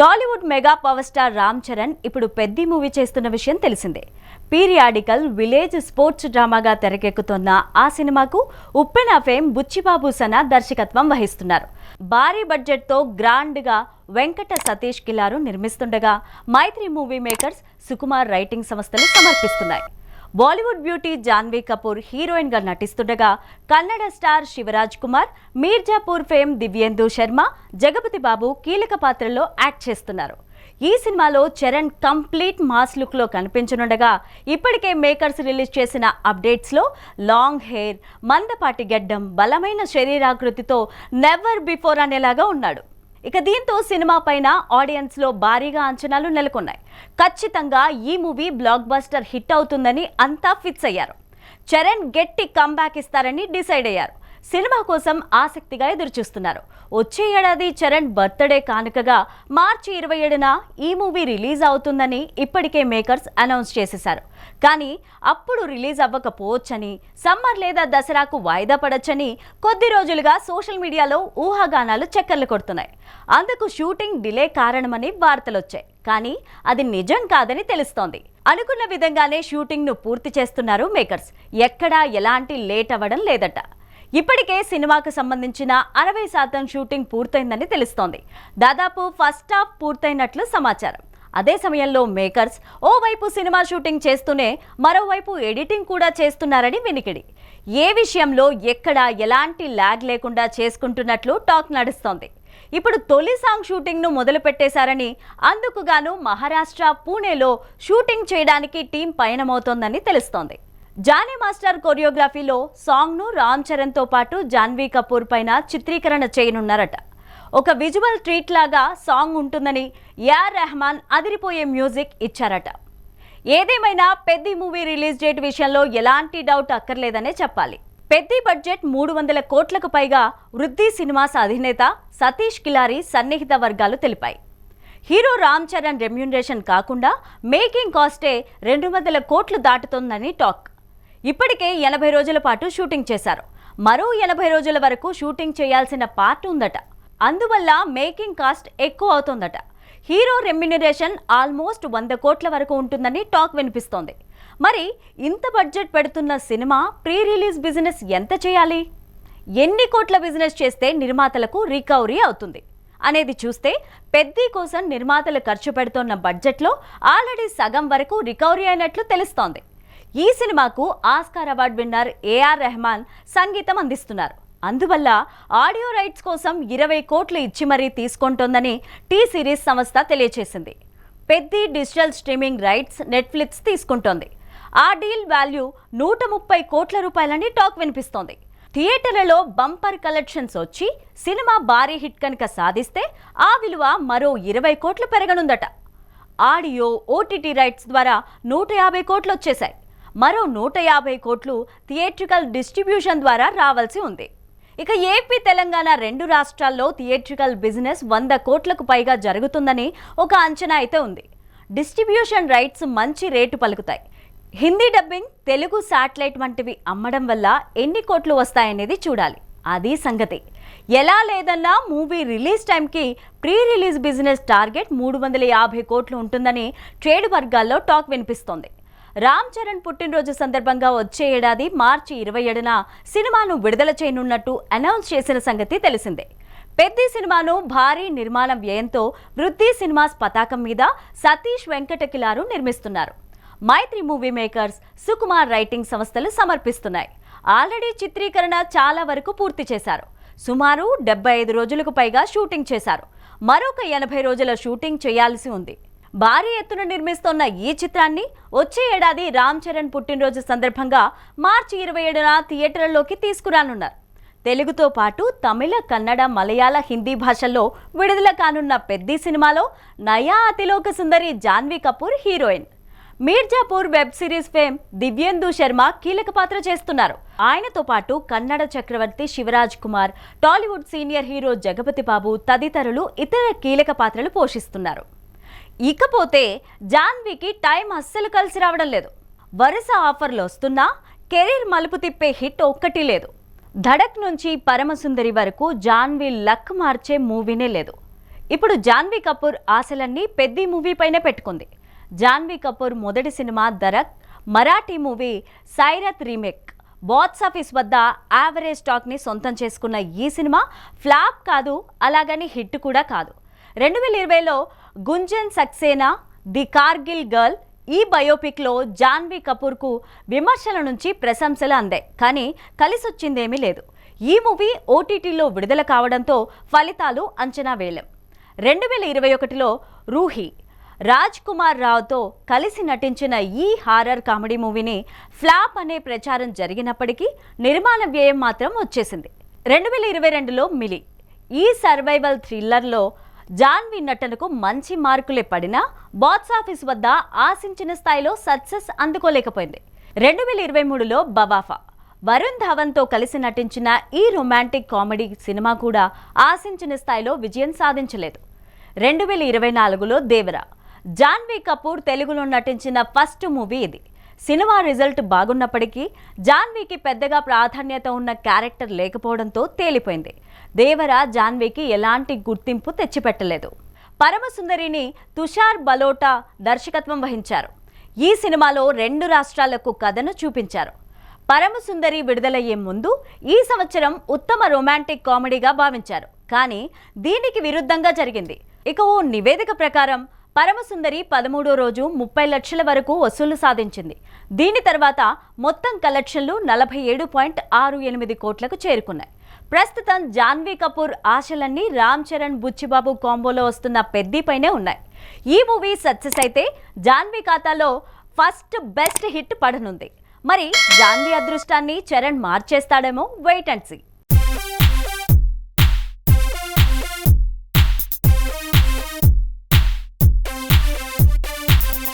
Tollywood mega power star Ram Charan ఇప్పుడు పెద్ద movie చేస్తున్న విషయం తెలిసిందే. పీరియాడికల్ విలేజ్ స్పోర్ట్స్ డ్రామాగా తెరకెక్కుతున్న ఆ సినిమాకు ఉప్పెన ఫేమ్ బుచ్చిబాబు సన దర్శకత్వం వహిస్తున్నారు. భారీ బడ్జెట్తో గ్రాండ్గా Venkata Satish Kilaru నిర్మిస్తుండగా Mythri movie makers Sukumar writing సంస్థలు సమర్పిస్తున్నాయి. బాలీవుడ్ బ్యూటీ జాన్వీ కపూర్ హీరోయిన్గా నటిస్తుండగా కన్నడ స్టార్ శివరాజ్ కుమార్ మీర్జాపూర్ ఫేమ్ దివ్యేందు శర్మ జగపతి బాబు కీలక పాత్రలో యాక్ట్ చేస్తున్నారు. ఈ సినిమాలో చరణ్ కంప్లీట్ మాస్ లుక్లో కనిపించనుండగా ఇప్పటికే మేకర్స్ రిలీజ్ చేసిన అప్డేట్స్లో లాంగ్ హెయిర్ మందపాటి గడ్డం బలమైన శరీరాకృతితో నెవర్ బిఫోర్ అనేలాగా ఉన్నాడు. ఇక దీంతో సినిమా పైన ఆడియన్స్లో భారీగా అంచనాలు నెలకొన్నాయి. ఖచ్చితంగా ఈ మూవీ బ్లాక్ బస్టర్ హిట్ అవుతుందని అంతా ఫిక్స్ అయ్యారు. చరణ్ గట్టి కంబ్యాక్ ఇస్తారని డిసైడ్ అయ్యారు. సినిమా కోసం ఆసక్తిగా ఎదురుచూస్తున్నారు. వచ్చే ఏడాది చరణ్ బర్త్డే కానుకగా మార్చి ఇరవై ఏడున ఈ మూవీ రిలీజ్ అవుతుందని ఇప్పటికే మేకర్స్ అనౌన్స్ చేసేశారు. కానీ అప్పుడు రిలీజ్ అవ్వకపోవచ్చని సమ్మర్ లేదా దసరాకు వాయిదా పడొచ్చని కొద్ది రోజులుగా సోషల్ మీడియాలో ఊహాగానాలు చక్కర్లు కొడుతున్నాయి. అందుకు షూటింగ్ డిలే కారణమని వార్తలొచ్చాయి. కానీ అది నిజం కాదని తెలుస్తోంది. అనుకున్న విధంగానే షూటింగ్ను పూర్తి చేస్తున్నారు మేకర్స్. ఎక్కడా ఎలాంటి లేట్ అవ్వడం లేదట. ఇప్పటికే సినిమాకు సంబంధించిన అరవై శాతం షూటింగ్ పూర్తయిందని తెలుస్తోంది. దాదాపు ఫస్ట్ హాఫ్ పూర్తయినట్లు సమాచారం. అదే సమయంలో మేకర్స్ ఓవైపు సినిమా షూటింగ్ చేస్తూనే మరోవైపు ఎడిటింగ్ కూడా చేస్తున్నారని వినికిడి. ఏ విషయంలో ఎక్కడ ఎలాంటి ల్యాగ్ లేకుండా చేసుకుంటున్నట్లు టాక్ నడుస్తోంది. ఇప్పుడు తొలి సాంగ్ షూటింగ్ను మొదలు పెట్టేశారని మహారాష్ట్ర పూణేలో షూటింగ్ చేయడానికి టీం పయనమవుతోందని తెలుస్తోంది. జానీ మాస్టర్ కొరియోగ్రఫీలో సాంగ్ను రామ్ చరణ్తో పాటు జాన్వీ కపూర్ పైన చిత్రీకరణ చేయనున్నారట. ఒక విజువల్ ట్రీట్ లాగా సాంగ్ ఉంటుందని యార్ రెహమాన్ అదిరిపోయే మ్యూజిక్ ఇచ్చారట. ఏదేమైనా పెద్ది మూవీ రిలీజ్ డేట్ విషయంలో ఎలాంటి డౌట్ అక్కర్లేదనే చెప్పాలి. పెద్ది బడ్జెట్ మూడు వందల కోట్లకు పైగా వృద్ధి సినిమాస్ అధినేత సతీష్ కిలారి సన్నిహిత వర్గాలు తెలిపాయి. హీరో రామ్ చరణ్ రెమ్యూనరేషన్ కాకుండా మేకింగ్ కాస్టే రెండు వందల కోట్లు దాటుతోందని టాక్. ఇప్పటికే ఎనభై రోజుల పాటు షూటింగ్ చేశారు. మరో ఎనభై రోజుల వరకు షూటింగ్ చేయాల్సిన పార్ట్ ఉందట. అందువల్ల మేకింగ్ కాస్ట్ ఎక్కువ అవుతోందట. హీరో రెమ్యునరేషన్ ఆల్మోస్ట్ వంద కోట్ల వరకు ఉంటుందని టాక్ వినిపిస్తోంది. మరి ఇంత బడ్జెట్ పెడుతున్న సినిమా ప్రీ రిలీజ్ బిజినెస్ ఎంత చేయాలి? ఎన్ని కోట్ల బిజినెస్ చేస్తే నిర్మాతలకు రికవరీ అవుతుంది? అనేది చూస్తే పెద్ది కోసం నిర్మాతలు ఖర్చు పెడుతున్న బడ్జెట్లో ఆల్రెడీ సగం వరకు రికవరీ అయినట్లు తెలుస్తోంది. ఈ సినిమాకు Oscar award winner A R Rahman సంగీతం అందిస్తున్నారు. అందువల్ల ఆడియో రైట్స్ కోసం ఇరవై కోట్లు ఇచ్చి మరీ తీసుకుంటోందని టీ సిరీస్ సంస్థ తెలియజేసింది Peddi digital streaming rights Netflix తీసుకుంటోంది. ఆ డీల్ వాల్యూ నూట ముప్పై కోట్ల రూపాయలని టాక్ వినిపిస్తోంది. థియేటర్లలో బంపర్ కలెక్షన్స్ వచ్చి సినిమా భారీ హిట్ కనుక సాధిస్తే ఆ విలువ మరో ఇరవై కోట్లు పెరగనుందట. ఆడియో ఓటీటీ రైట్స్ ద్వారా నూట యాభై కోట్లు వచ్చేశాయి. మరో నూట యాభై కోట్లు థియేట్రికల్ డిస్ట్రిబ్యూషన్ ద్వారా రావాల్సి ఉంది. ఇక ఏపీ తెలంగాణ రెండు రాష్ట్రాల్లో థియేట్రికల్ బిజినెస్ వంద కోట్లకు పైగా జరుగుతుందని ఒక అంచనా అయితే ఉంది. డిస్ట్రిబ్యూషన్ రైట్స్ మంచి రేటు పలుకుతాయి. హిందీ డబ్బింగ్ తెలుగు శాటిలైట్ వంటివి అమ్మడం వల్ల ఎన్ని కోట్లు వస్తాయనేది చూడాలి. అది సంగతి. ఎలా లేదన్నా మూవీ రిలీజ్ టైంకి ప్రీ రిలీజ్ బిజినెస్ టార్గెట్ మూడు వందల యాభై కోట్లు ఉంటుందని ట్రేడ్ వర్గాల్లో టాక్ వినిపిస్తోంది. రామ్ చరణ్ పుట్టినరోజు సందర్భంగా వచ్చే ఏడాది మార్చి ఇరవై ఏడున సినిమాను విడుదల చేయనున్నట్టు అనౌన్స్ చేసిన సంగతి తెలిసిందే. పెద్ద సినిమాను భారీ నిర్మాణ వ్యయంతో వృద్ధి సినిమాస్ పతాకం మీద సతీష్ వెంకటకిలారు నిర్మిస్తున్నారు. Mythri movie makers Sukumar writing సంస్థలు సమర్పిస్తున్నాయి. ఆల్రెడీ చిత్రీకరణ చాలా వరకు పూర్తి చేశారు. సుమారు డెబ్బై ఐదు రోజులకు పైగా షూటింగ్ చేశారు. మరొక ఎనభై రోజుల షూటింగ్ చేయాల్సి ఉంది. భారీ ఎత్తున నిర్మిస్తోన్న ఈ చిత్రాన్ని వచ్చే ఏడాది రామ్ చరణ్ పుట్టినరోజు సందర్భంగా మార్చి ఇరవై ఏడున థియేటర్లలోకి తీసుకురానున్నారు. తెలుగుతో పాటు తమిళ కన్నడ మలయాళ హిందీ భాషల్లో విడుదల కానున్న పెద్ది సినిమాలో నయా అతిలోక సుందరి Janhvi Kapoor heroine. Mirzapur web series fame Divyendu Sharma కీలక పాత్ర చేస్తున్నారు. ఆయనతో పాటు కన్నడ చక్రవర్తి శివరాజ్ కుమార్ టాలీవుడ్ సీనియర్ హీరో జగపతి బాబు తదితరులు ఇతర కీలక పాత్రలు పోషిస్తున్నారు. ఇకపోతే జాన్వీకి టైం అస్సలు కలిసి రావడం లేదు. వరుస ఆఫర్లు వస్తున్నా కెరీర్ మలుపు తిప్పే హిట్ ఒక్కటి లేదు. ధడక్ నుంచి పరమసుందరి వరకు జాన్వీ లక్ మార్చే మూవీనే లేదు. ఇప్పుడు జాన్వీ కపూర్ ఆశలన్నీ పెద్ద మూవీ పైనే పెట్టుకుంది. జాన్వీ కపూర్ మొదటి cinema Dhadak Marathi movie Sairat remake. Box office వద్ద యావరేజ్ టాక్ని సొంతం చేసుకున్న ఈ సినిమా ఫ్లాప్ కాదు అలాగని హిట్ కూడా కాదు. రెండు వేల ఇరవైలో గుంజన్ సక్సేనా ది కార్గిల్ గర్ల్ ఈ బయోపిక్లో జాన్వీ కపూర్కు విమర్శల నుంచి ప్రశంసలు అందాయి. కానీ కలిసొచ్చిందేమీ లేదు. ఈ మూవీ ఓటీటీలో విడుదల కావడంతో ఫలితాలు అంచనా వేయలేం. రెండు వేల ఇరవై ఒకటిలో రూహి రాజ్ కుమార్ రావుతో కలిసి నటించిన ఈ హారర్ కామెడీ మూవీని ఫ్లాప్ అనే ప్రచారం జరిగినప్పటికీ నిర్మాణ వ్యయం మాత్రం వచ్చేసింది. రెండు వేల ఇరవై రెండులో మిలి ఈ సర్వైవల్ థ్రిల్లర్లో జాన్వీ నటనకు మంచి మార్కులే పడినా బాక్స్ ఆఫీస్ వద్ద ఆశించిన స్థాయిలో సక్సెస్ అందుకోలేకపోయింది. రెండు వేల ఇరవై మూడులో బవాఫా. వరుణ్ ధవన్తో కలిసి నటించిన ఈ రొమాంటిక్ కామెడీ సినిమా కూడా ఆశించిన స్థాయిలో విజయం సాధించలేదు. రెండు వేల ఇరవై నాలుగులో దేవరా. జాన్వీ కపూర్ తెలుగులో నటించిన ఫస్ట్ మూవీ ఇది. సినిమా రిజల్ట్ బాగున్నప్పటికీ జాన్వీకి పెద్దగా ప్రాధాన్యత ఉన్న క్యారెక్టర్ లేకపోవడంతో తేలిపోయింది. దేవరా జాన్వీకి ఎలాంటి గుర్తింపు తెచ్చిపెట్టలేదు. పరమసుందరిని తుషార్ బలోటా దర్శకత్వం వహించారు. ఈ సినిమాలో రెండు రాష్ట్రాలకు కథను చూపించారు. పరమసుందరి విడుదలయ్యే ముందు ఈ సంవత్సరం ఉత్తమ రొమాంటిక్ కామెడీగా భావించారు. కానీ దీనికి విరుద్ధంగా జరిగింది. ఇక ఓ నివేదిక ప్రకారం పరమసుందరి పదమూడో రోజు ముప్పై లక్షల వరకు వసూలు సాధించింది. దీని తర్వాత మొత్తం కలెక్షన్లు నలభై ఏడు పాయింట్ ఆరు ఎనిమిది కోట్లకు చేరుకున్నాయి. ప్రస్తుతం జాన్వీ కపూర్ ఆశలన్నీ రామ్ చరణ్ బుచ్చిబాబు కాంబోలో వస్తున్న పెద్దిపైనే ఉన్నాయి. ఈ మూవీ సక్సెస్ అయితే జాన్వీ ఖాతాలో ఫస్ట్ బెస్ట్ హిట్ పడనుంది. మరి జాన్వీ అదృష్టాన్ని చరణ్ మార్చేస్తాడేమో వెయిట్ అండ్ సీ.